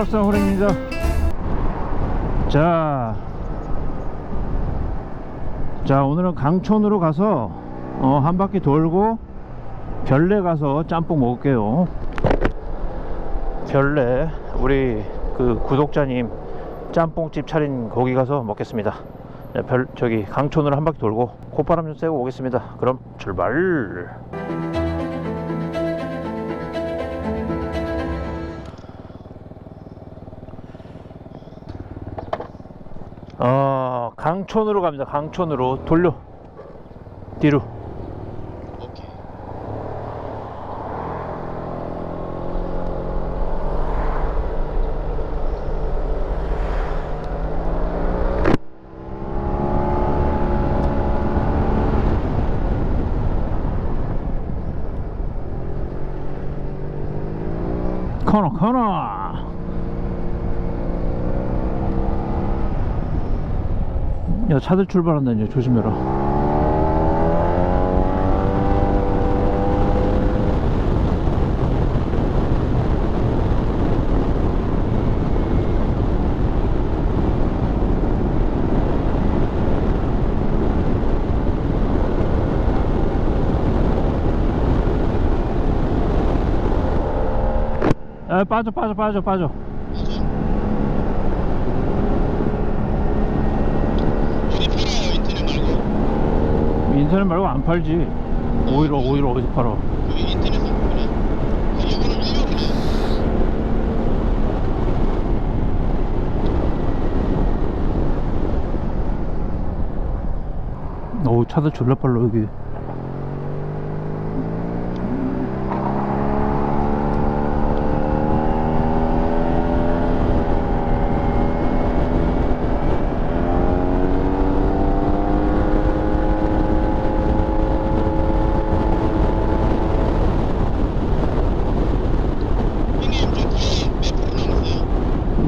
수락산 호랭입니다. 자, 자 오늘은 강촌으로 가서 어, 한 바퀴 돌고 별내 가서 짬뽕 먹을게요. 별내 우리 그 구독자님 짬뽕집 차린 거기 가서 먹겠습니다. 네, 별 저기 강촌으로 한 바퀴 돌고 콧바람 좀 쐬고 오겠습니다. 그럼 출발 어, 강촌으로 갑니다. 강촌으로 돌려 뒤로. 오케이. 코너 코너. 야 차들 출발한다 이제 조심해라. 에 빠져 빠져 빠져 빠져. 맞아. 어디 팔아요? 인터넷 말고. 인터넷 말고 안 팔지. 오히려 오히려 어디서 팔아? 여기 인터넷. 오 차도 졸라 빨라 여기. 형님, 저 타이 몇 프로 남았어요?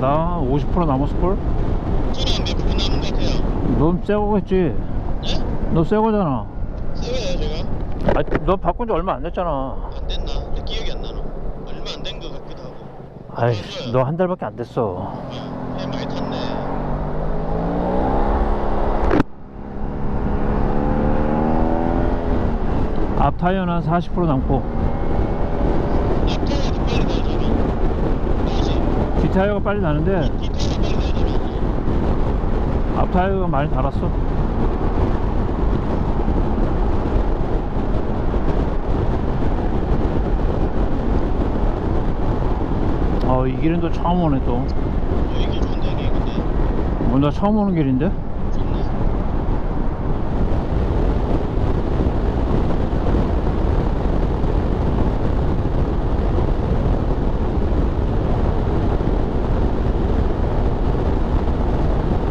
나 50% 남았을걸? 저는 몇 프로 남은 것 같아요. 넌새 거겠지? 예? 너새 거잖아. 세워요, 제가? 아, 너 바꾼 지 얼마 안 됐잖아. 안 됐나? 내 기억이 안 나노. 얼마 안 된 것 같기도 하고. 아이, 너한 달밖에 안 됐어. 어, 배 많이 탔네. 앞 타이어는 한40% 남고, 앞타이어도 빨리 나잖아. 뒤 타이어가 빨리 나는데. 앞 타이어가 많이 달았어. 어, 이 길은 또 처음 오네 또. 뭐, 나 처음 오는 길인데? 좋네.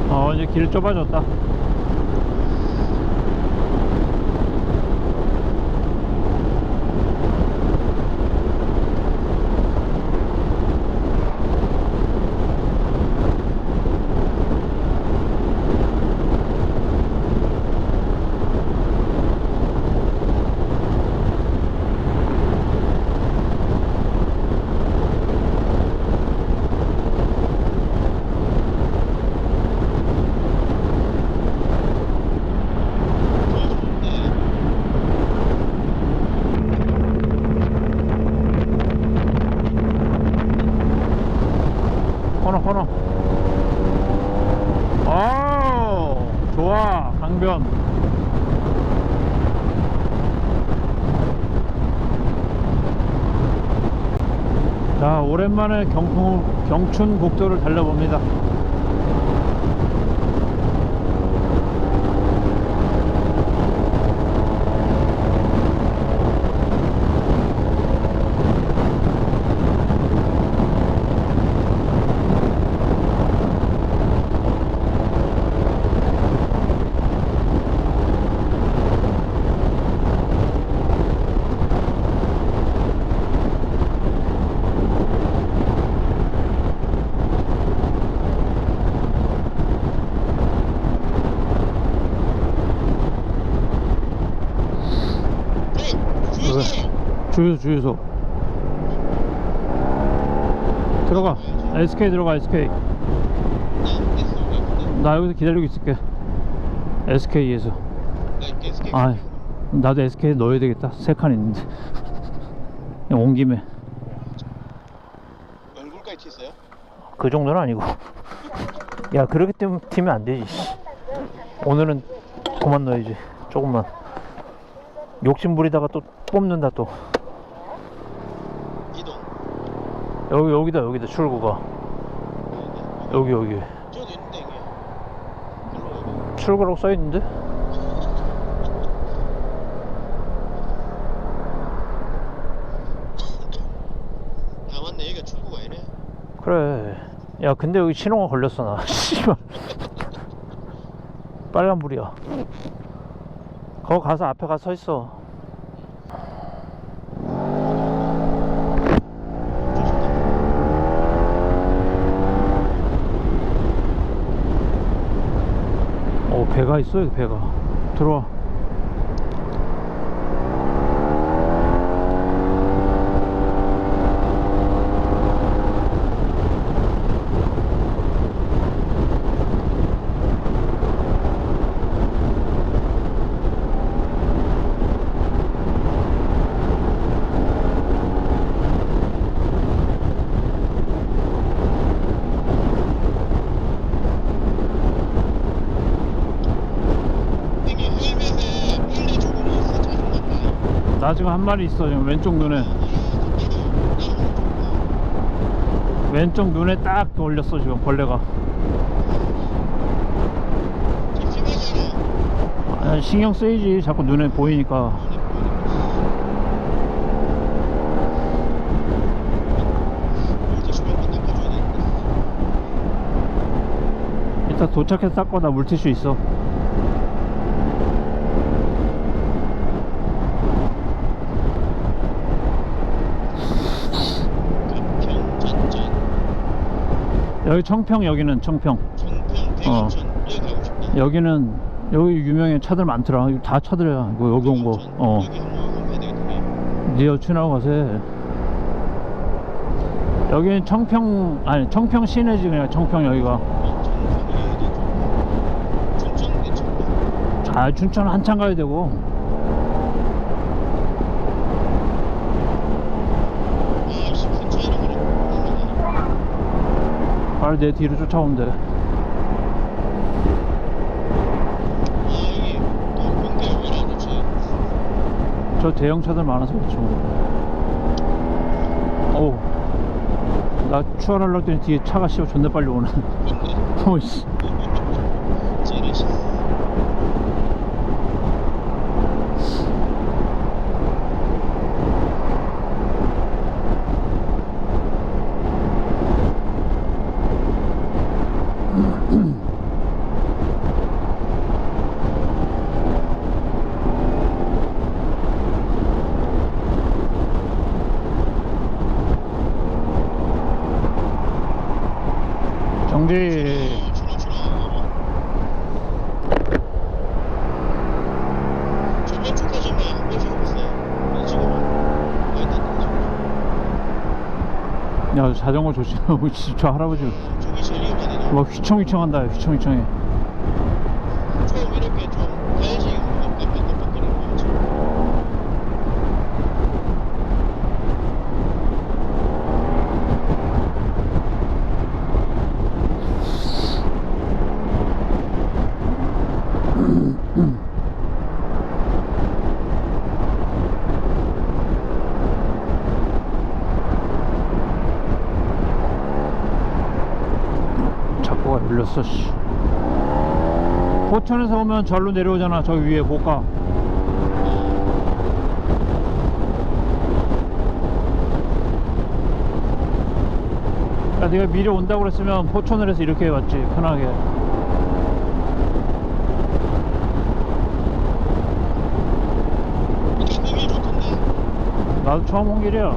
어, 이제 길 좁아졌다. 코너 코너. 오 좋아 강변. 자 오랜만에 경풍, 경춘 국도를 달려봅니다 주유소! 주유소. 들어가. SK 들어가 SK 나 여기 여기서 기다리고 있을게. SK에서. 아 나도 SK 넣어야 되겠다. 세 칸 있는데. 그냥 온 김에. 얼굴까지 튀었어요? 그 정도는 아니고. 야 그렇게 때문에 튀면 안 되지 오늘은 그만 넣어야지 조금만. 욕심 부리다가 또 뽑는다 또 이동. 여기 여기다 여기다 출구가 여기 여기. 있는데 이게. 출구라고 써있는데? 아 맞네. 여기가 출구가 이래. 그래. 야 근데 여기 신호가 걸렸어 나. 씨발. 빨간불이야. 거기 가서 앞에 가서 서 있어 어 배가 있어 여기 배가. 들어와 이게 헬멧에 빨리 조금이 있어 자존감 나 지금 한 마리 있어 지금 왼쪽 눈에 왼쪽 눈에 딱 올렸어 지금 벌레가. 아, 신경 쓰이지 자꾸 눈에 보이니까. 이따 도착해서 닦고 나 물티슈 있어 가평, 전전, 여기 청평 여기는 청평. 청평, 여기 가고 싶다. 여기는 여기 유명한 차들 많더라. 이거 다 차들이야. 이거 여기 온 거. 대감천, 어. 여기 한번. 네 여친하고 해. 여기는 청평 아니 청평 시내지 그냥 청평 여기가. 아 춘천 한참 가야 되고 아, 씨, 근처에는 그래. 바로 내 뒤로 쫓아오면 돼? 저 대형 차들 많아서 그렇죠. 어우, 나 추월하려고 했더니 뒤에 차가 씨발 존나 빨리 오네. 어이씨. 찌르시. 정지. 출어 출어. 저번 주까지만 몇시 없었어요. 지금은 거의 다 됐죠. 야, 자전거 조심하고, 씨, 저 할아버지. 막 휘청휘청 한다, 휘청휘청해. 좀 이렇게 좀 가야지 깜빡깜빡거리는 거지. 열렸어, 씨. 포천에서 오면 절로 내려오잖아, 저 위에 못 가. 야, 네가 미리 온다고 그랬으면 포천을 해서 이렇게 왔지, 편하게. 나도 처음 온 길이야.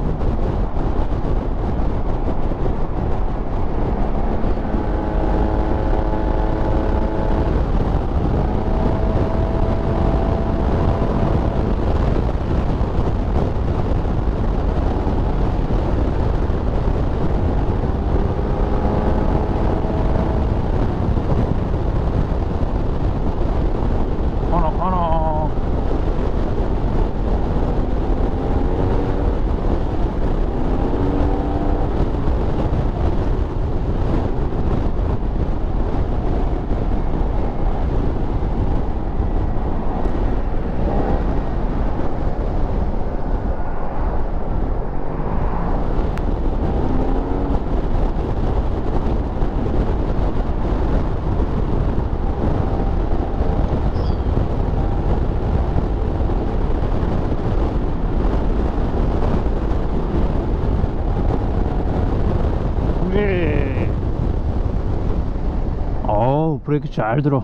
브레이크 잘 들어.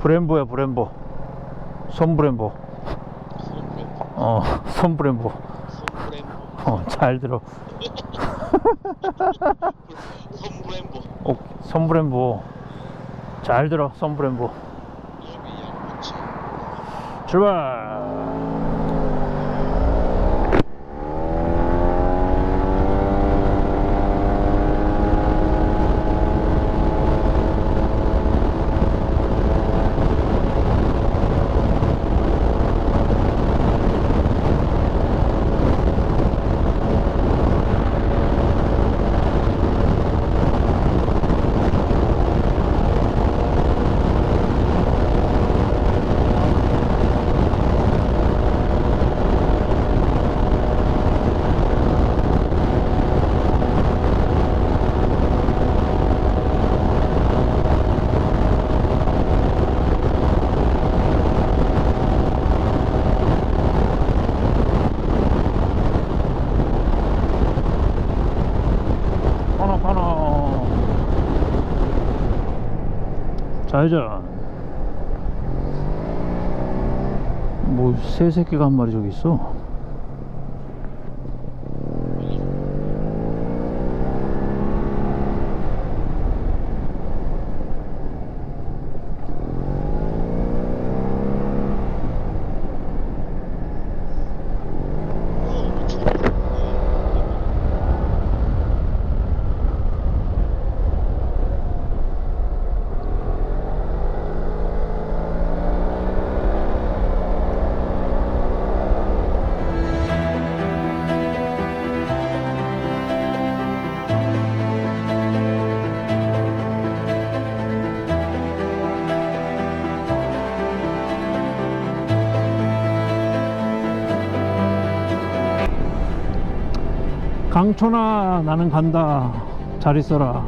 브렘보야 브렘보. 손 브렘보. 손브레인보. 어 손 브렘보. 손브레인보. 어 잘 들어. 손브레인보. 어, 손 브렘보. 잘 들어 손 브렘보. 여기 양꼬치. 출발 좌회전 뭐새 새끼가 한 마리 저기 있어 어 강촌아 나는 간다. 잘 있어라.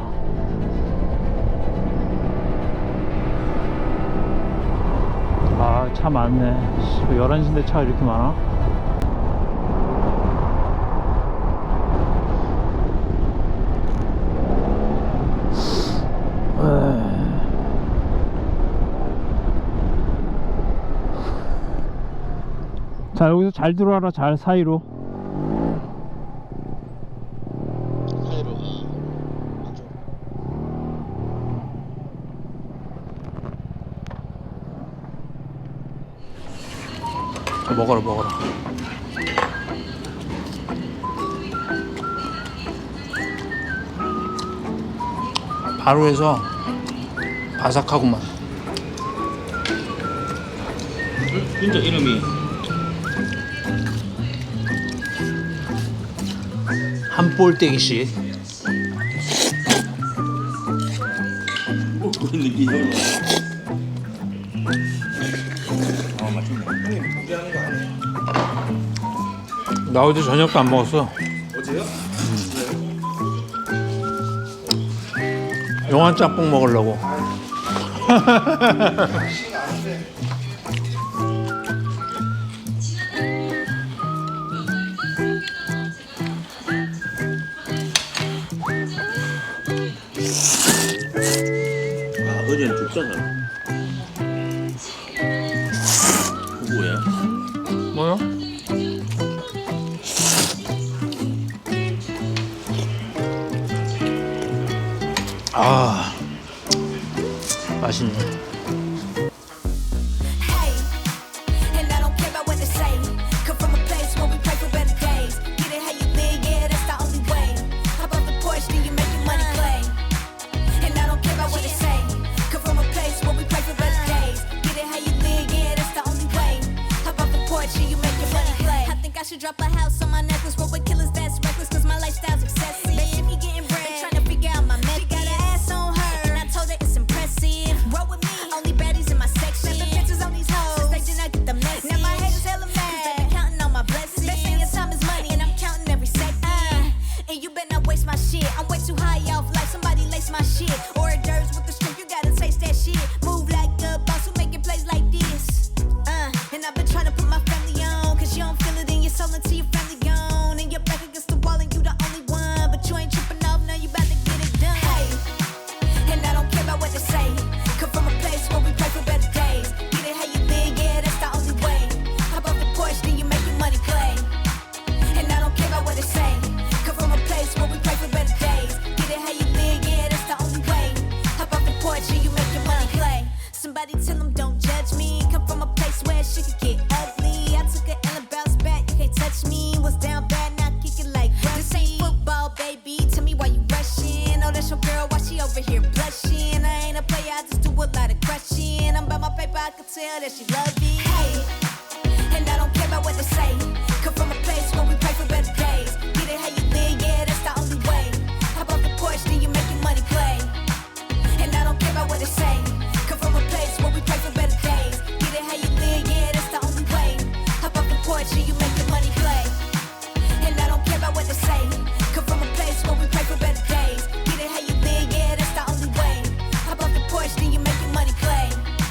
아 차 많네. 11시인데 차 이렇게 많아? 자 여기서 잘 들어와라. 잘 사이로 먹어라 먹어라. 바로 해서 바삭하구만. 진짜 이름이. 한 볼때기씩 그런 느낌이 거 아니에요? 나 어제 저녁도 안 먹었어 어제요? 용한 짬뽕 먹으려고 뭐요? 아 맛있네 I should drop a house on my necklace. Roll with killers, that's reckless, cause my lifestyle's excessive. Baby, me getting over here blushing. I ain't a player, I just do a lot of crushing. I'm by my paper, I can tell that she love it. Hey, and I don't care about what they